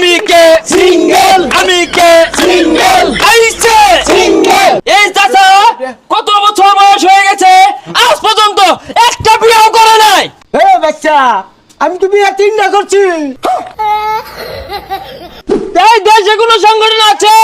তুমি কে? সিঙ্গেল আমি কে? সিঙ্গেল আইছে? সিঙ্গেল এই চাচা কত বছর বয়স হয়ে গেছে? আজ পর্যন্ত একটা বিয়েও করে নাই। এ বাচ্চা আমি তো বিয়ে তিনটা করছি। এই দেশে কোনো সংগঠন আছে।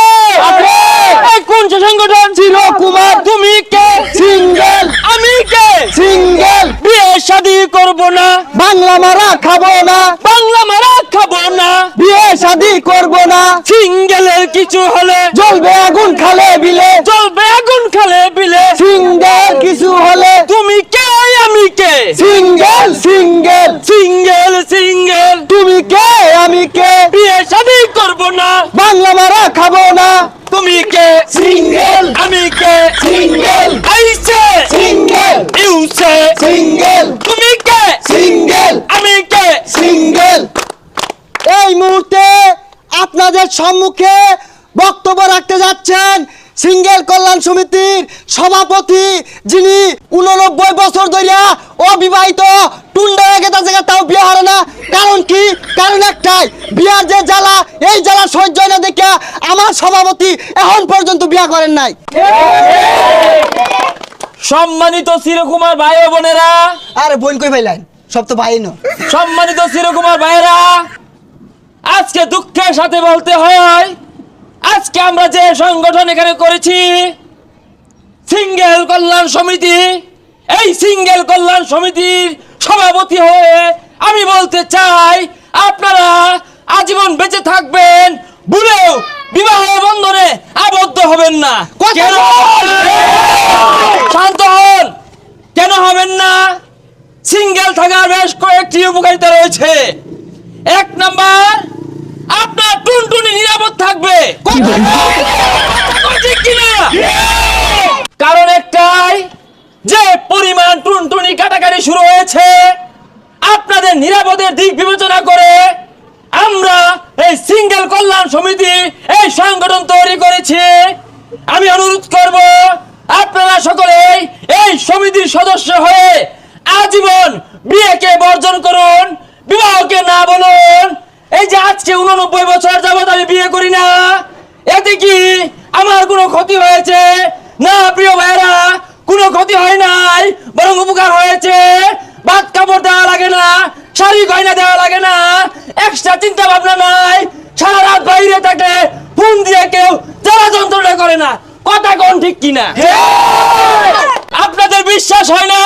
এই কোন সংগঠন? ছিল কুমার। তুমি কে? সিঙ্গেল আমি কে? সিঙ্গেল বিয়ে শাদি করব না। বাংলা মারা খাব না। বাংলা মারা খাব না। বিয়ে শাদি করব না। সিঙ্গেলের কিছু হলে জ্বলবে আগুন খালে বিলে। চলবে আগুন খালে বিলে। সিঙ্গেল কিছু হলে। তুমি কে আমি কে? Single single. Single single. তুমি কে আমি কে? বিয়ে শাদি করব না। বাংলা মারা খাব না। তুমি কে? সিঙ্গেল। আমি কে? সিঙ্গেল। আইছে সিঙ্গেল। ইউসে। সিঙ্গেল। তুমি কে? সিঙ্গেল। আমি কে? সিঙ্গেল। আপনাদের সম্মুখে বক্তব্য রাখতে যাচ্ছেন সিঙ্গেল কল্যাণ সমিতির সভাপতি যিনি উননব্বই বছর ধরিয়া অবিবাহিত টুন্ডা গেতা জায়গা তাও বিয়ে হারে না। কারণ কি? কারণ একটাই বিয়ার যে জ্বালা এই জ্বালা সহ্য না দেখে আমার সভাপতি এখন পর্যন্ত বিয়া করেন নাই। সম্মানিত শিরকুমার ভাই ও বোনেরা আরে বোন কই পাইলেন সব তো ভাই না। সম্মানিত শিরকুমার ভাইয়েরা আজকে দুঃখের সাথে বলতে হয় আজকে আমরা যে সংগঠন এখানে করেছি সিঙ্গেল কল্যাণ সমিতি এই সিঙ্গেল কল্যাণ সমিতির সভাপতি হয়ে আমি বলতে চাই আপনারা আজীবন বেঁচে থাকবেন ভুলেও বিবাহ বন্ধনে আবদ্ধ হবেন না। শান্ত হন। কেন হবেন না? সিঙ্গেল থাকার বেশ কয়েকটি উপকারিতা রয়েছে এক নাম্বার আপনার টুনটুনি নিরাপদ থাকবে ঠিক কিনা? কারণ একটাই, যে পরিমাণ টুনটুনি কাটাকাটি শুরু হয়েছে, আপনাদের নিরাপদের দিক বিবেচনা করে আমরা এই সিঙ্গেল কল্যাণ সমিতি এই সংগঠন তৈরি করেছি। আমি অনুরোধ করব, আপনারা সকলেই এই সমিতির সদস্য হয়ে আজীবন বিয়েকে বর্জন করুন, বিবাহকে না বলুন। এই যে আজকে উননব্বই বছর যাবত আমি বিয়ে করি না এতে কি আমার কোনো ক্ষতি হয়েছে? না প্রিয় ভাইরা কোনো ক্ষতি হয় নাই বরং উপকার হয়েছে। ভাত কাপড় দেওয়া লাগে না শাড়ি গয়না দেওয়া লাগে না এক্সট্রা চিন্তা ভাবনা নাই। সারা রাত বাইরে থাকে ফোন দিয়ে কেউ জ্বালা যন্ত্রণা করে না। কথা কোন ঠিক কিনা? আপনাদের বিশ্বাস হয় না?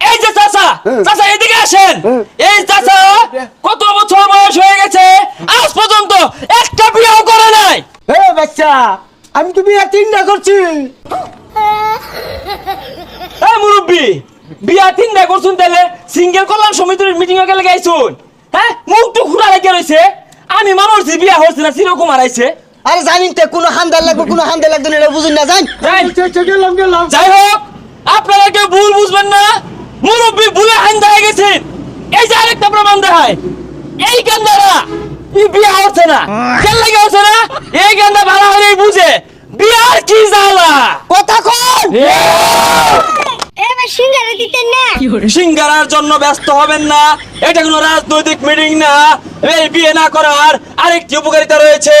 এই যে চাচা চাচা এদিকে আসেন। এই চাচা কত বছর বয়স হয়ে গেছে আজ পর্যন্ত একটা বিয়েও করে নাই আমি তো বিয়ে তিনটা করছি। এই মুরব্বি বিয়া তিনটা করছুন তাহলে সিঙ্গেল কল্যাণ সমিতির মিটিং এ গেলে গাইছুন হ্যাঁ মুখ তো খুঁড়া রেখে রয়েছে আমি মানুষ বিয়া হচ্ছে না আরে জানিন তো কোনো হান্দার লাগবে কোনো হান্দার লাগবে না এটা বুঝুন না জান যাই। গেলাম গেলাম। যাই হোক আপনারা কেউ ভুল বুঝবেন না। মুরব্বী ভুলে হান্দা হয়ে গেছেন। এই যে আরেকটা প্রমাণ দেখায়। এই গেন্দারা এই বিয়া হচ্ছে না। কেন লাগে হচ্ছে না? এই গেন্দা ভালো হলেই বুঝে। বিয়ার কি জ্বালা? কথা কন। সিঙ্গারা দিতেন না। সিঙ্গারার জন্য ব্যস্ত হবেন না। এটা কোনো রাজনৈতিক মিটিং না। এই বিয়ে না করার আরেকটি উপকারিতা রয়েছে।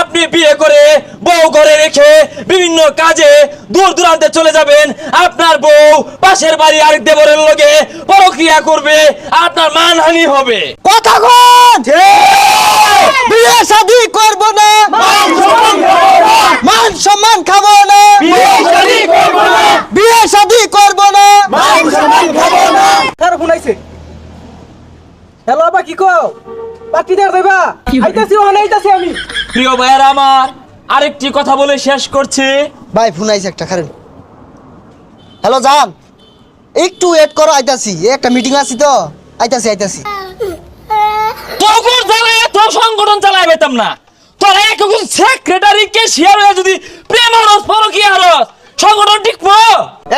আপনি বিয়ে করে বউ ঘরে রেখে বিভিন্ন কাজে দূর দূরান্তে চলে যাবেন। আপনার বউ পাশের বাড়ি আরেক দেবরের লগে প্রক্রিয়া করবে। আপনার মানহানি হবে। কথা কন বিয়ে শাদি করব না মান সম্মান খাব না বিয়ে শাদি করব না কার ফোন আইছে হ্যালো আবা কি কও? যাইবা আইতাছি ওখানে আইতাছি আমি। প্রিয় ভাইয়ের আমার আরেকটি কথা বলে শেষ করছি। ভাই ফোন আইছে একটা কারণ হ্যালো জান। একটু ওয়েট করো আইতাছি। একটা মিটিং আছে তো। আইতাছি আইতাছি। তখন চালায় তো সংগঠন চালায় পেতাম না। তোরা এখন সেক্রেটারি কে শেয়ার হয়ে যদি প্রেম হরস পরকীয়া হরস সংগঠন ঠিক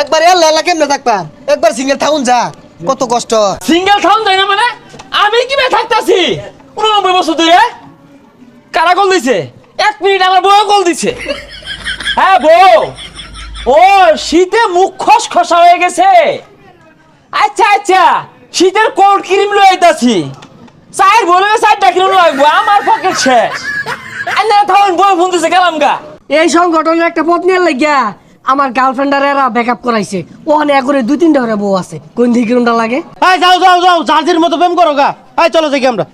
একবার এর লেলা কেমনে থাকবা? একবার সিঙ্গেল থাকুন যা কত কষ্ট। সিঙ্গেল থাউন যায় না মানে? আমি কি ভাই থাকতাছি? উননব্বই বছর ধরে কারা কল দিছে? এক মিনিট আমার বউ কল দিছে। হ্যাঁ বউ। ও, শীতে মুখ খসখসা হয়ে গেছে। আচ্ছা আচ্ছা শীতের কোল্ড ক্রিম লয়ে আইতাছি? চার বলে চারটা কিলো লাগবো আমার পকেট শেষ। আইনা থাকুন বই ফোন দিছে, গেলাম গা। এই সংগঠনের একটা পথ নিয়ে লাগিয়া আমার গার্লফ্রেন্ডার এরা ব্যাকআপ করাইছে। ওখানে করে দুই তিনটা করে বউ আছে। কোন দিকে লাগে? এই যাও যাও যাও, জার্জির মতো প্রেম করো গা। এই, চলো দেখি আমরা।